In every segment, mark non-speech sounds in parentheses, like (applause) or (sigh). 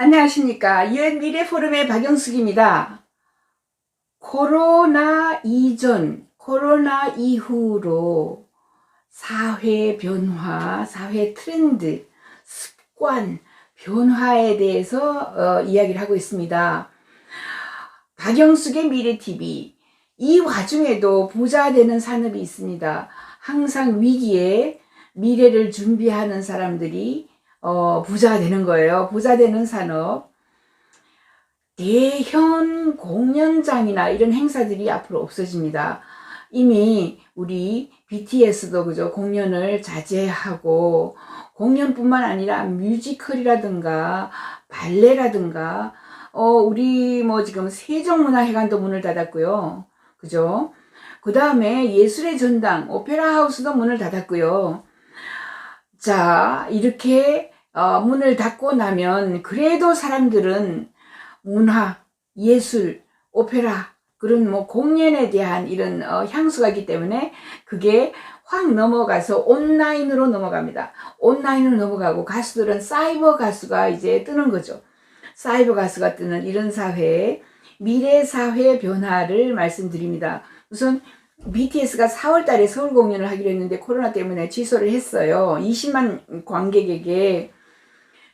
안녕하십니까. 유엔 미래 포럼의 박영숙입니다. 코로나 이전, 코로나 이후로 사회 변화, 사회 트렌드, 습관, 변화에 대해서 어, 이야기를 하고 있습니다. 박영숙의 미래TV. 이 와중에도 부자 되는 산업이 있습니다. 항상 위기에 미래를 준비하는 사람들이 어, 부자가 되는 거예요. 부자 되는 산업. 대형 공연장이나 이런 행사들이 앞으로 없어집니다. 이미 우리 BTS도 그죠 공연을 자제하고 공연뿐만 아니라 뮤지컬이라든가 발레라든가 어 우리 뭐 지금 세종문화회관도 문을 닫았고요. 그죠? 그 다음에 예술의 전당 오페라 하우스도 문을 닫았고요. 자, 이렇게 어, 문을 닫고 나면 그래도 사람들은 문화, 예술, 오페라 그런 뭐 공연에 대한 이런 어, 향수가 있기 때문에 그게 확 넘어가서 온라인으로 넘어갑니다. 온라인으로 넘어가고 가수들은 사이버 가수가 이제 뜨는 거죠. 사이버 가수가 뜨는 이런 사회, 미래 사회 변화를 말씀드립니다. 우선 BTS가 4월 달에 서울 공연을 하기로 했는데 코로나 때문에 취소를 했어요. 20만 관객에게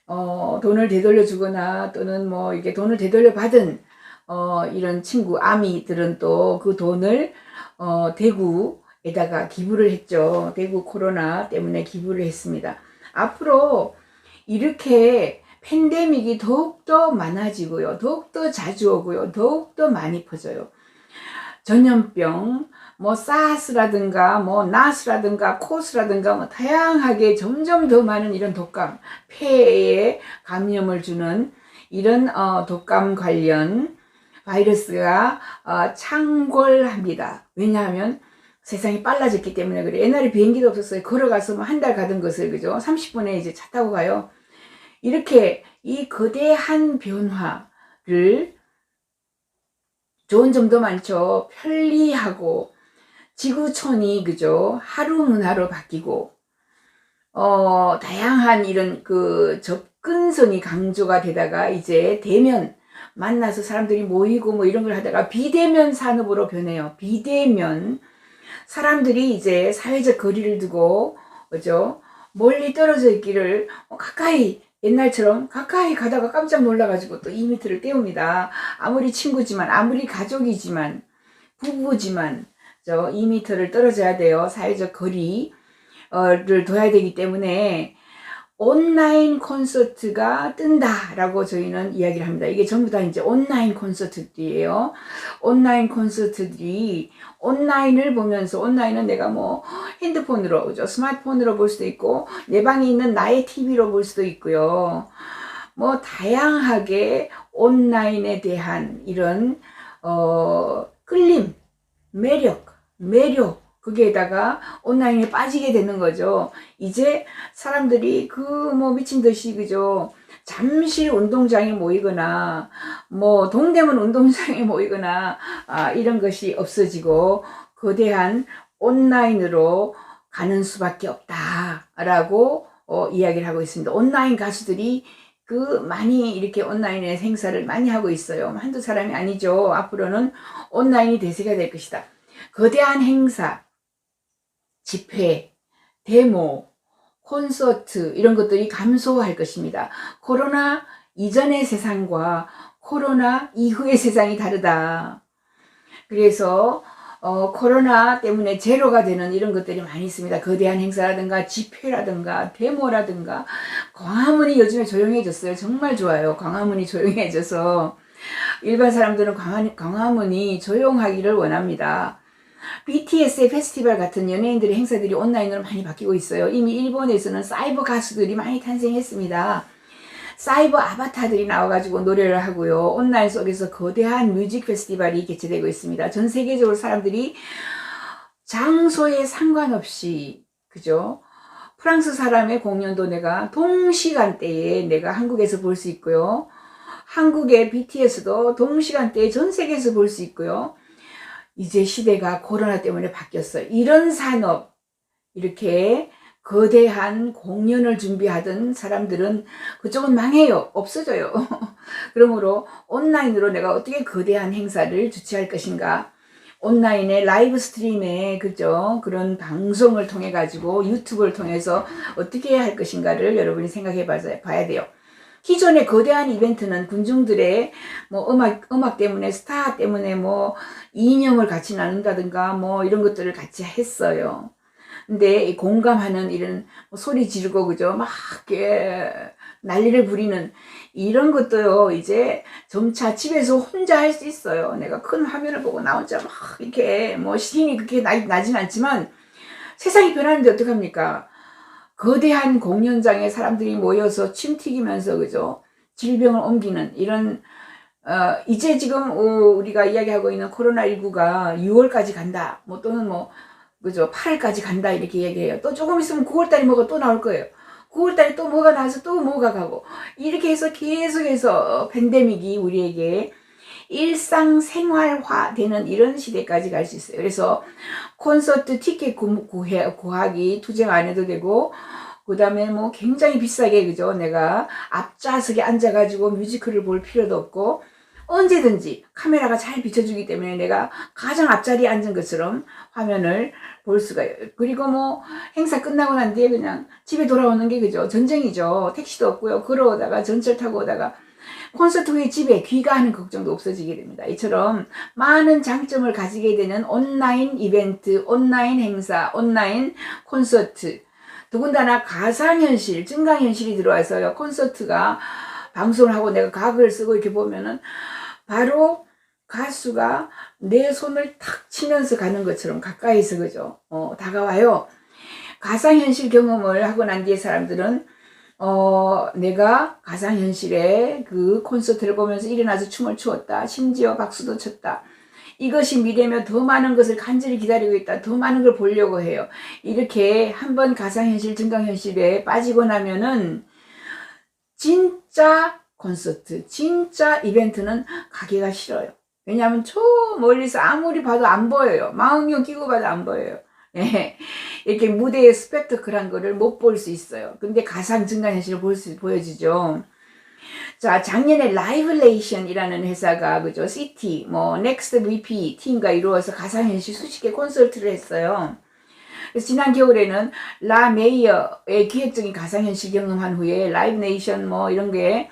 어, 돈을 되돌려 주거나 또는 뭐 이게 돈을 되돌려 받은 어, 이런 친구 아미들은 또 그 돈을 어, 대구에다가 기부를 했죠. 대구 코로나 때문에 기부를 했습니다. 앞으로 이렇게 팬데믹이 더욱더 많아지고요. 더욱더 자주 오고요. 더욱더 많이 퍼져요. 전염병, 뭐 사스라든가 뭐 나스라든가 코스라든가 뭐 다양하게 점점 더 많은 이런 독감, 폐에 감염을 주는 이런 어, 독감 관련 바이러스가 어, 창궐합니다. 왜냐하면 세상이 빨라졌기 때문에 그래. 옛날에 비행기도 없었어요. 걸어가서 뭐 한 달 가던 것을 그죠? 30분에 이제 차 타고 가요. 이렇게 이 거대한 변화를 좋은 점도 많죠. 편리하고 지구촌이 그죠 하루 하루 바뀌고 어 다양한 이런 그 접근성이 강조가 되다가 이제 대면 만나서 사람들이 모이고 뭐 이런 걸 하다가 비대면 산업으로 변해요. 비대면 사람들이 이제 사회적 거리를 두고 그죠 멀리 떨어져 있기를 가까이 옛날처럼 가까이 가다가 깜짝 놀라가지고 또 2미터를 떼웁니다. 아무리 친구지만, 아무리 가족이지만, 부부지만, 저 2미터를 떨어져야 돼요. 사회적 거리를 둬야 되기 때문에 온라인 콘서트가 뜬다라고 저희는 이야기를 합니다. 이게 전부 다 이제 온라인 콘서트들이에요. 온라인 콘서트들이 온라인을 보면서 온라인은 내가 뭐 핸드폰으로 그죠? 스마트폰으로 볼 수도 있고 내 방에 있는 나의 TV로 볼 수도 있고요. 뭐 다양하게 온라인에 대한 이런 어 끌림, 매력, 매력 거기에다가 온라인에 빠지게 되는 거죠. 이제 사람들이 그 뭐 미친 듯이 그죠. 잠실 운동장에 모이거나 뭐 동대문 운동장에 (laughs) 모이거나 아, 이런 것이 없어지고 거대한 온라인으로 가는 수밖에 없다라고 어, 이야기를 하고 있습니다. 온라인 가수들이 그 많이 이렇게 온라인에 행사를 많이 하고 있어요. 한두 사람이 아니죠. 앞으로는 온라인이 대세가 될 것이다. 거대한 행사, 집회, 데모, 콘서트 이런 것들이 감소할 것입니다. 코로나 이전의 세상과 코로나 이후의 세상이 다르다. 그래서 어, 코로나 때문에 제로가 되는 이런 것들이 많이 있습니다. 거대한 행사라든가 집회라든가 데모라든가 광화문이 요즘에 조용해졌어요. 정말 좋아요. 광화문이 조용해져서 일반 사람들은 광화, 광화문이 조용하기를 원합니다. BTS의 페스티벌 같은 연예인들의 행사들이 온라인으로 많이 바뀌고 있어요. 이미 일본에서는 사이버 가수들이 많이 탄생했습니다. 사이버 아바타들이 나와가지고 노래를 하고요. 온라인 속에서 거대한 뮤직 페스티벌이 개최되고 있습니다. 전 세계적으로 사람들이 장소에 상관없이, 그죠? 프랑스 사람의 공연도 내가 동시간대에 내가 한국에서 볼 수 있고요. 한국의 BTS도 동시간대에 전 세계에서 볼 수 있고요. 이제 시대가 코로나 때문에 바뀌었어요. 이런 산업, 이렇게 거대한 공연을 준비하던 사람들은 그쪽은 망해요. 없어져요. (laughs) 그러므로 온라인으로 내가 어떻게 거대한 행사를 주최할 것인가. 온라인의 라이브 스트림에 그죠 그런 방송을 통해 가지고 유튜브를 통해서 어떻게 할 것인가를 여러분이 생각해 봐야 돼요. 기존의 거대한 이벤트는 군중들의 뭐 음악 음악 때문에 스타 때문에 뭐 이념을 같이 나눈다든가 뭐 이런 것들을 같이 했어요. 근데 공감하는 이런 뭐 소리 지르고 그죠 막 이렇게 난리를 부리는 이런 것도요 이제 점차 집에서 혼자 할 수 있어요. 내가 큰 화면을 보고 나 혼자 막 이렇게 뭐 힘이 그렇게 나, 나진 않지만 세상이 변하는데 어떡합니까? 거대한 공연장에 사람들이 모여서 침 튀기면서 그죠 질병을 옮기는 이런 어, 이제 지금 어, 우리가 이야기하고 있는 코로나19가 6월까지 간다. 뭐 또는 뭐 그죠 8월까지 간다 이렇게 얘기해요. 또 조금 있으면 9월달에 뭐가 또 나올 거예요. 9월달에 또 뭐가 나와서 또 뭐가 가고 이렇게 해서 계속해서 팬데믹이 우리에게 일상생활화 되는 이런 시대까지 갈 수 있어요. 그래서 콘서트 티켓 구해, 구하기 투쟁 안 해도 되고 그 다음에 뭐 굉장히 비싸게 그죠 내가 앞좌석에 앉아가지고 뮤지컬을 볼 필요도 없고 언제든지 카메라가 잘 비춰주기 때문에 내가 가장 앞자리에 앉은 것처럼 화면을 볼 수가 있어요. 그리고 뭐 행사 끝나고 난 뒤에 그냥 집에 돌아오는 게 그죠 전쟁이죠. 택시도 없고요. 걸어오다가 전철 타고 오다가 콘서트 후에 집에 귀가하는 걱정도 없어지게 됩니다. 이처럼 많은 장점을 가지게 되는 온라인 이벤트, 온라인 행사, 온라인 콘서트, 더군다나 가상현실, 증강현실이 들어와서요. 콘서트가 방송을 하고 내가 각을 쓰고 이렇게 보면은 바로 가수가 내 손을 탁 치면서 가는 것처럼 가까이서 그죠? 어, 다가와요. 가상현실 경험을 하고 난 뒤에 사람들은 어, 내가 가상현실에 그 콘서트를 보면서 일어나서 춤을 추었다. 심지어 박수도 쳤다. 이것이 미래며 더 많은 것을 간절히 기다리고 있다. 더 많은 걸 보려고 해요. 이렇게 한번 가상현실, 증강현실에 빠지고 나면은 진짜 콘서트, 진짜 이벤트는 가기가 싫어요. 왜냐하면 저 멀리서 아무리 봐도 안 보여요. 마음이 끼고 봐도 안 보여요. 예. 이렇게 무대에 스펙터클한 거를 못 볼 수 있어요. 근데 가상 증강현실을 볼 수, 보여지죠. 자, 작년에 라이브레이션이라는 회사가, 그죠? CT, 뭐, 넥스트 VP 팀과 이루어서 가상현실 수십 개 콘서트를 했어요. 지난 겨울에는 라 메이어의 기획적인 가상현실 경험한 후에 라이브 네이션 뭐 이런 게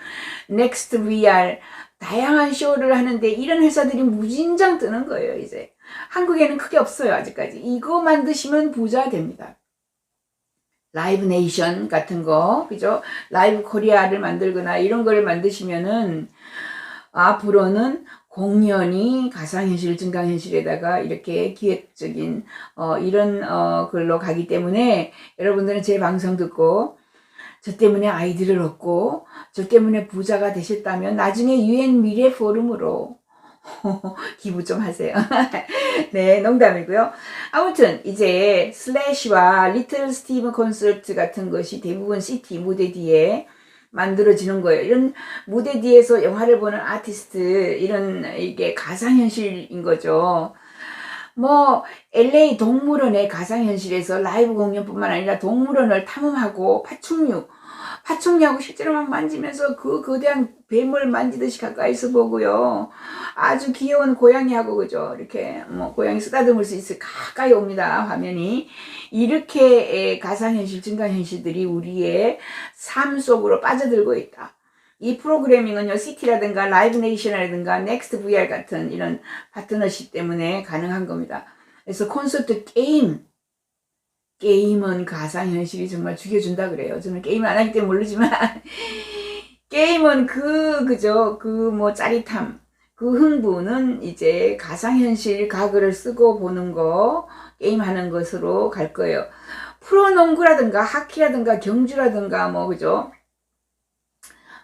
넥스트 VR 다양한 쇼를 하는데 이런 회사들이 무진장 뜨는 거예요, 이제. 한국에는 크게 없어요, 아직까지. 이거 만드시면 부자 됩니다. 라이브 네이션 같은 거, 그죠? 라이브 코리아를 만들거나 이런 거를 만드시면은 앞으로는 공연이 가상현실, 증강현실에다가 이렇게 기획적인, 어, 이런, 어, 걸로 가기 때문에 여러분들은 제 방송 듣고 저 때문에 아이디를 얻고 저 때문에 부자가 되셨다면 나중에 유엔 미래 포럼으로 (laughs) 기부 좀 하세요. (laughs) 네, 농담이고요. 아무튼 이제 슬래시와 리틀 스티븐 콘서트 같은 것이 대부분 시티 무대 뒤에 만들어지는 거예요. 이런 무대 뒤에서 영화를 보는 아티스트 이런 이게 가상현실인 거죠. 뭐 LA 동물원의 가상현실에서 라이브 공연뿐만 아니라 동물원을 탐험하고 파충류 파충류하고 실제로 막 만지면서 그 거대한 뱀을 만지듯이 가까이서 보고요. 아주 귀여운 고양이하고 그죠. 이렇게 뭐 고양이 쓰다듬을 수 있을 가까이 옵니다. 화면이. 이렇게 가상현실, 증강현실들이 우리의 삶 속으로 빠져들고 있다. 이 프로그래밍은요, 시티라든가 라이브 네이션이라든가 넥스트 VR 같은 이런 파트너십 때문에 가능한 겁니다. 그래서 콘서트 게임, 게임은 가상현실이 정말 죽여준다 그래요. 저는 게임을 안 하기 때문에 모르지만, (laughs) 게임은 그, 그죠, 그 뭐 짜릿함, 그 흥부는 이제 가상현실 가글을 쓰고 보는 거, 게임하는 것으로 갈 거예요. 프로농구라든가 하키라든가 경주라든가 뭐, 그죠?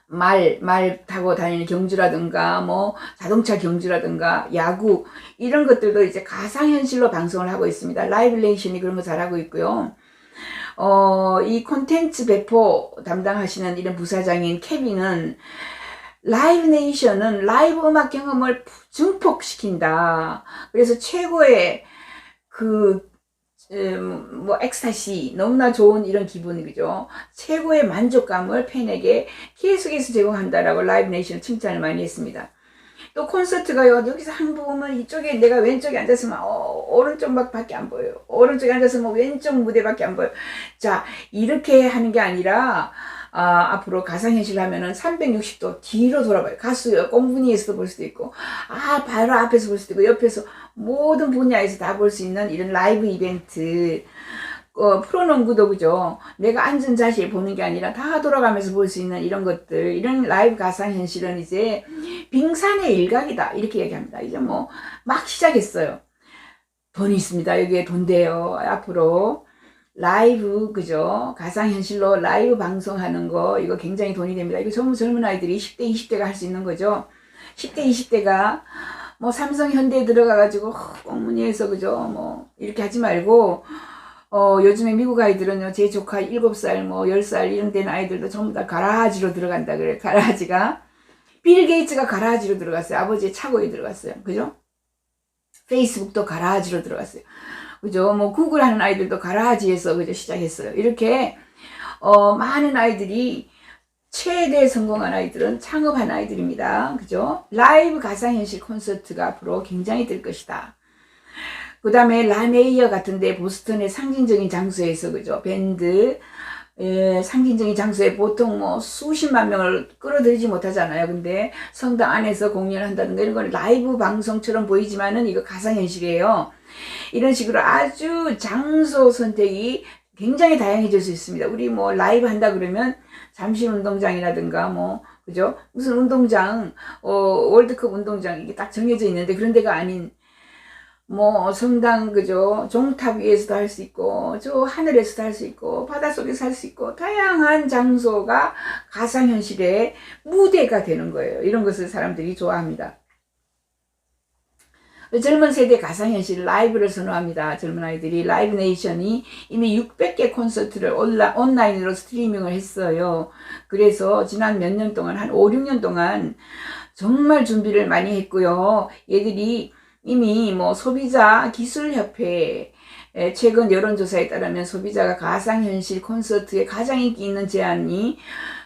말, 말 타고 다니는 경주라든가, 뭐, 자동차 경주라든가, 야구, 이런 것들도 이제 가상현실로 방송을 하고 있습니다. 라이브레이션이 그런 거 잘하고 있고요. 어, 이 콘텐츠 배포 담당하시는 이런 부사장인 케빈은 라이브 네이션은 라이브 음악 경험을 증폭시킨다. 그래서 최고의 그 음, 뭐 엑스타시 너무나 좋은 이런 기분이 그죠 최고의 만족감을 팬에게 계속해서 제공한다라고 라이브 네이션 칭찬을 많이 했습니다. 또 콘서트가요 여기서 한 부분은 이쪽에 내가 왼쪽에 앉았으면 어, 오른쪽 밖에 안 보여요. 오른쪽에 앉았으면 왼쪽 무대밖에 안 보여. 자 이렇게 하는 게 아니라 아, 앞으로 가상현실 하면은 360도 뒤로 돌아봐요. 가수 꽁분이에서도 볼 수도 있고, 아, 바로 앞에서 볼 수도 있고, 옆에서 모든 분야에서 다 볼 수 있는 이런 라이브 이벤트. 어, 프로농구도 그죠. 내가 앉은 자세에 보는 게 아니라 다 돌아가면서 볼 수 있는 이런 것들, 이런 라이브 가상 현실은 이제 빙산의 일각이다. 이렇게 얘기합니다. 이제 뭐, 막 시작했어요. 돈이 있습니다. 여기에 돈 돼요. 앞으로. 라이브 그죠? 가상현실로 라이브 방송하는 거 이거 굉장히 돈이 됩니다. 이거 전부 젊은 아이들이 10대 20대가 할 수 있는 거죠? 10대 20대가 뭐 삼성 현대에 들어가 가지고 꽁무니에서 그죠? 뭐 이렇게 하지 말고 어 요즘에 미국 아이들은요 제 조카 7살 뭐 10살 이런 된 아이들도 전부 다 가라지로 들어간다 그래 가라지가. 빌 게이츠가 가라지로 들어갔어요. 아버지의 차고에 들어갔어요. 그죠? 페이스북도 가라지로 들어갔어요 그죠? 뭐 구글 하는 아이들도 가라지에서 그죠 시작했어요. 이렇게 어 많은 아이들이 최대 성공한 아이들은 창업한 아이들입니다. 그죠? 라이브 가상현실 콘서트가 앞으로 굉장히 될 것이다. 그 다음에 라메이어 같은데 보스턴의 상징적인 장소에서 그죠? 밴드 예, 상징적인 장소에 보통 뭐 수십만 명을 끌어들이지 못하잖아요. 근데 성당 안에서 공연한다든가 이런 건 라이브 방송처럼 보이지만은 이거 가상현실이에요. 이런 식으로 아주 장소 선택이 굉장히 다양해질 수 있습니다. 우리 뭐 라이브 한다 그러면 잠실 운동장이라든가 뭐 그죠? 무슨 운동장 어 월드컵 운동장 이게 딱 정해져 있는데 그런 데가 아닌 뭐 성당 그죠 종탑 위에서도 할 수 있고 저 하늘에서도 할 수 있고 바닷속에서 할 수 있고 다양한 장소가 가상현실의 무대가 되는 거예요. 이런 것을 사람들이 좋아합니다. 젊은 세대 가상현실 라이브를 선호합니다. 젊은 아이들이 라이브 네이션이 이미 600개 콘서트를 온라, 온라인으로 스트리밍을 했어요. 그래서 지난 몇 년 동안 한 5, 6년 동안 정말 준비를 많이 했고요. 얘들이 이미 뭐 소비자 기술협회 최근 여론조사에 따르면 소비자가 가상현실 콘서트에 가장 인기 있는 제안이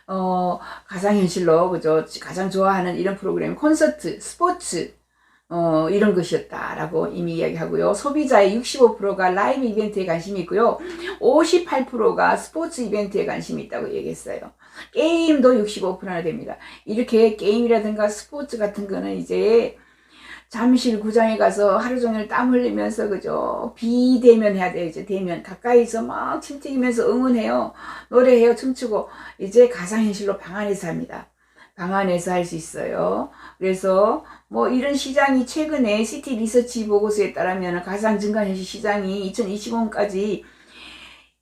어 가상현실로 그죠 가장 좋아하는 이런 프로그램 콘서트 스포츠 어, 이런 것이었다라고 이미 이야기하고요. 소비자의 65%가 라이브 이벤트에 관심이 있고요. 58%가 스포츠 이벤트에 관심이 있다고 얘기했어요. 게임도 65%나 됩니다. 이렇게 게임이라든가 스포츠 같은 거는 이제 잠실 구장에 가서 하루 종일 땀 흘리면서 그죠 비대면 해야 돼요. 이제 대면. 가까이서 막 침튀기면서 응원해요. 노래해요. 춤추고. 이제 가상현실로 방 안에서 합니다. 방 안에서 할 수 있어요. 그래서 뭐 이런 시장이 최근에 시티 리서치 보고서에 따르면 가상 증강현실 시장이 2025년까지 6,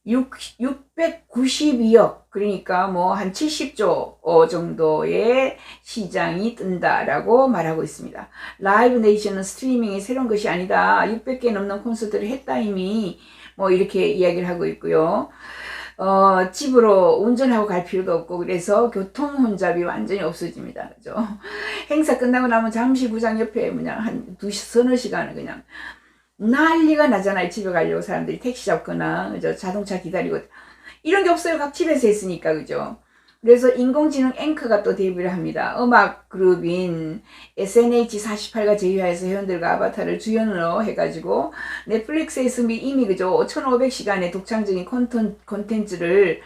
692억 그러니까 뭐 한 70조 어, 정도의 시장이 뜬다라고 말하고 있습니다. 라이브 네이션은 스트리밍이 새로운 것이 아니다. 600개 넘는 콘서트를 했다 이미 뭐 이렇게 이야기를 하고 있고요. 어, 집으로 운전하고 갈 필요도 없고 그래서 교통 혼잡이 완전히 없어집니다. 그죠? 행사 끝나고 나면 잠시 구장 옆에 그냥 한 두 서너 시간을 그냥 난리가 나잖아요. 집에 가려고 사람들이 택시 잡거나 그죠? 자동차 기다리고 이런 게 없어요. 각 집에서 했으니까 그죠? 그래서 인공지능 앵커가 또 데뷔를 합니다. 음악 그룹인 SNH48가 제휴해서 회원들과 아바타를 주연으로 해가지고 넷플릭스에서 이미 그죠 5,500시간의 독창적인 콘텐, 콘텐츠를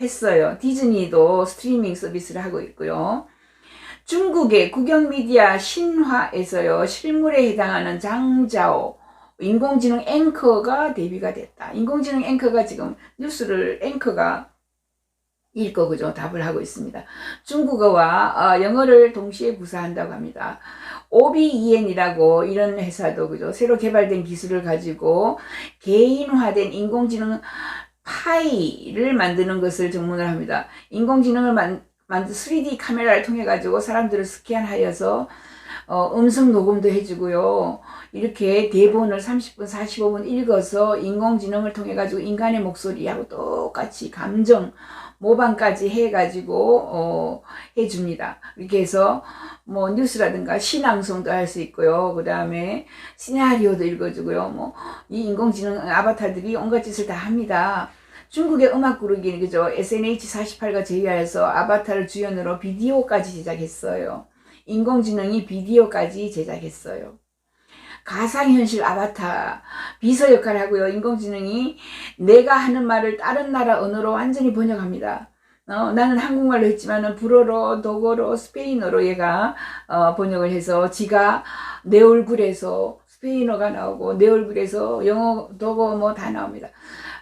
했어요. 디즈니도 스트리밍 서비스를 하고 있고요. 중국의 국영미디어 신화에서요 실물에 해당하는 장자오 인공지능 앵커가 데뷔가 됐다. 인공지능 앵커가 지금 뉴스를 앵커가 읽고 그죠 답을 하고 있습니다. 중국어와 어, 영어를 동시에 구사한다고 합니다. OBEN이라고 이런 회사도 그죠 새로 개발된 기술을 가지고 개인화된 인공지능 파이를 만드는 것을 전문을 합니다. 인공지능을 만, 만든 3D 카메라를 통해 가지고 사람들을 스캔하여서 어, 음성 녹음도 해주고요. 이렇게 대본을 30분, 45분 읽어서 인공지능을 통해 가지고 인간의 목소리하고 똑같이 감정, 모방까지 해가지고 어, 해줍니다. 이렇게 해서 뭐 뉴스라든가 시낭송도 할 수 있고요. 그 다음에 시나리오도 읽어주고요. 뭐 이 인공지능 아바타들이 온갖 짓을 다 합니다. 중국의 음악 그룹이 그죠 SNH48과 제휴하여서 아바타를 주연으로 비디오까지 제작했어요. 인공지능이 비디오까지 제작했어요. 가상현실 아바타 비서 역할을 하고요. 인공지능이 내가 하는 말을 다른 나라 언어로 완전히 번역합니다. 어, 나는 한국말로 했지만은 불어로, 독어로, 스페인어로 얘가 어, 번역을 해서 지가 내 얼굴에서 스페인어가 나오고 내 얼굴에서 영어, 독어 뭐 다 나옵니다.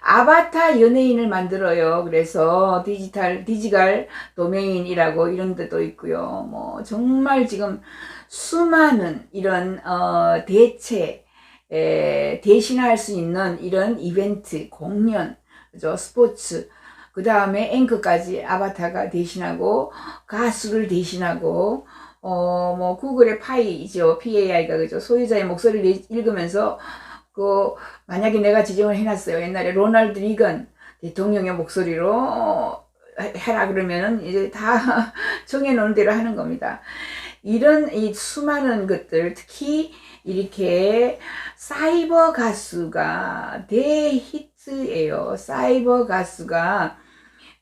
아바타 연예인을 만들어요. 그래서 디지털, 디지털 도메인이라고 이런 데도 있고요. 뭐 정말 지금 수많은 이런 어, 대체 에, 대신할 수 있는 이런 이벤트, 공연, 그죠? 스포츠, 그 다음에 앵커까지 아바타가 대신하고 가수를 대신하고 어 뭐 구글의 파이죠 PAI가 그죠 소유자의 목소리를 읽으면서 그 만약에 내가 지정을 해놨어요 옛날에 로널드 리건 대통령의 목소리로 어, 해라 그러면은 이제 다 (laughs) 정해놓은 대로 하는 겁니다. 이런 이 수많은 것들 특히 이렇게 사이버 가수가 대히트예요. 사이버 가수가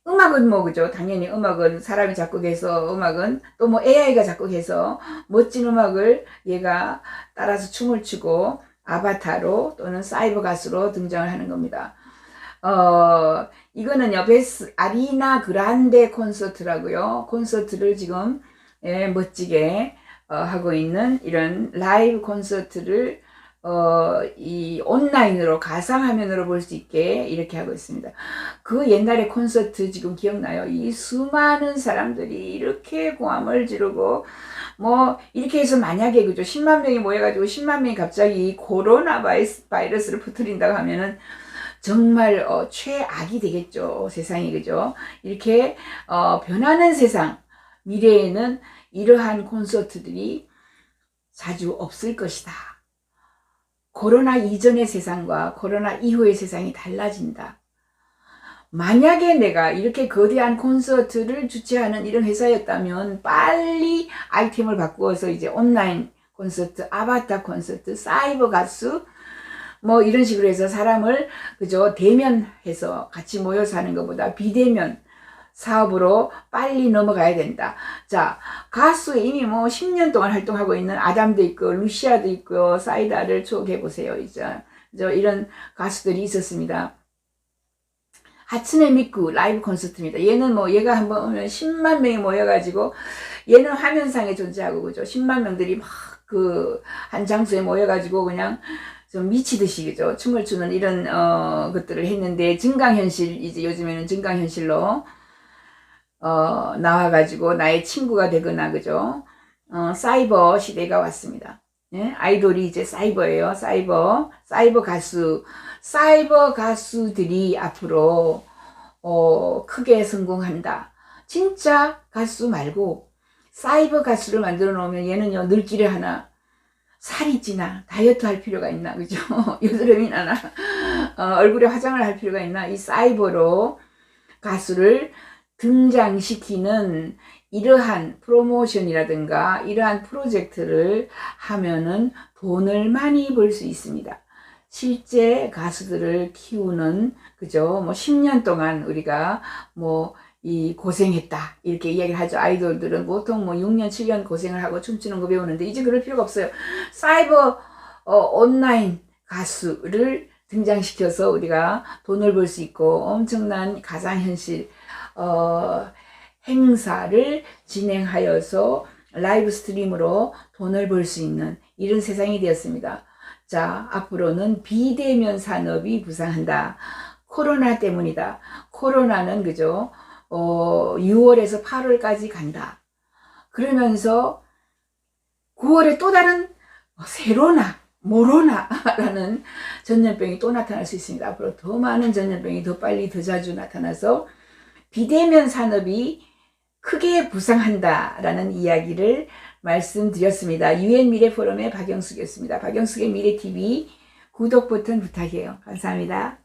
음악은 뭐 그죠? 당연히 음악은 사람이 작곡해서 음악은 또 뭐 AI가 작곡해서 멋진 음악을 얘가 따라서 춤을 추고 아바타로 또는 사이버 가수로 등장을 하는 겁니다. 어 이거는요 베스 아리나 그란데 콘서트라고요. 콘서트를 지금 예, 멋지게 어, 하고 있는 이런 라이브 콘서트를 어, 이 온라인으로 가상화면으로 볼 수 있게 이렇게 하고 있습니다. 그 옛날의 콘서트 지금 기억나요? 이 수많은 사람들이 이렇게 고함을 지르고 뭐 이렇게 해서 만약에 그죠 10만 명이 모여가지고 10만 명이 갑자기 코로나 바이러스, 바이러스를 퍼뜨린다고 하면은 정말 어, 최악이 되겠죠 세상이 그죠 이렇게 어, 변하는 세상 미래에는 이러한 콘서트들이 자주 없을 것이다. 코로나 이전의 세상과 코로나 이후의 세상이 달라진다. 만약에 내가 이렇게 거대한 콘서트를 주최하는 이런 회사였다면 빨리 아이템을 바꾸어서 이제 온라인 콘서트, 아바타 콘서트, 사이버 가수, 뭐 이런 식으로 해서 사람을 그저 대면해서 같이 모여서 하는 것보다 비대면 사업으로 빨리 넘어가야 된다. 자, 가수 이미 뭐 10년 동안 활동하고 있는 아담도 있고, 루시아도 있고, 사이다를 추억해 보세요. 이제, 저 이런 가수들이 있었습니다. 하츠네 미쿠 라이브 콘서트입니다. 얘는 뭐 얘가 한번 오면 10만 명이 모여가지고 얘는 화면상에 존재하고 그죠. 10만 명들이 막 그 한 장소에 모여가지고 그냥 좀 미치듯이 그죠. 춤을 추는 이런 어 것들을 했는데 증강현실 이제 요즘에는 증강현실로 어, 나와가지고 나의 친구가 되거나 그죠? 어, 사이버 시대가 왔습니다. 예? 아이돌이 이제 사이버예요. 사이버 사이버 가수 사이버 가수들이 앞으로 어, 크게 성공한다. 진짜 가수 말고 사이버 가수를 만들어 놓으면 얘는요 늙기를 하나 살이 찌나 다이어트 할 필요가 있나 그죠? (laughs) 여드름이 나나 어, 얼굴에 화장을 할 필요가 있나 이 사이버로 가수를 등장시키는 이러한 프로모션이라든가 이러한 프로젝트를 하면은 돈을 많이 벌 수 있습니다. 실제 가수들을 키우는 그죠? 뭐 10년 동안 우리가 뭐 이 고생했다 이렇게 이야기를 하죠. 아이돌들은 보통 뭐 6년 7년 고생을 하고 춤추는 거 배우는데 이제 그럴 필요가 없어요. 사이버 어, 온라인 가수를 등장시켜서 우리가 돈을 벌 수 있고 엄청난 가상현실 어, 행사를 진행하여서 라이브 스트림으로 돈을 벌 수 있는 이런 세상이 되었습니다. 자, 앞으로는 비대면 산업이 부상한다. 코로나 때문이다. 코로나는 그죠? 어, 6월에서 8월까지 간다. 그러면서 9월에 또 다른 세로나, 모로나라는 (laughs) 전염병이 또 나타날 수 있습니다. 앞으로 더 많은 전염병이 더 빨리 더 자주 나타나서 비대면 산업이 크게 부상한다라는 이야기를 말씀드렸습니다. 유엔 미래 포럼의 박영숙이었습니다. 박영숙의 미래 TV 구독 버튼 부탁해요. 감사합니다.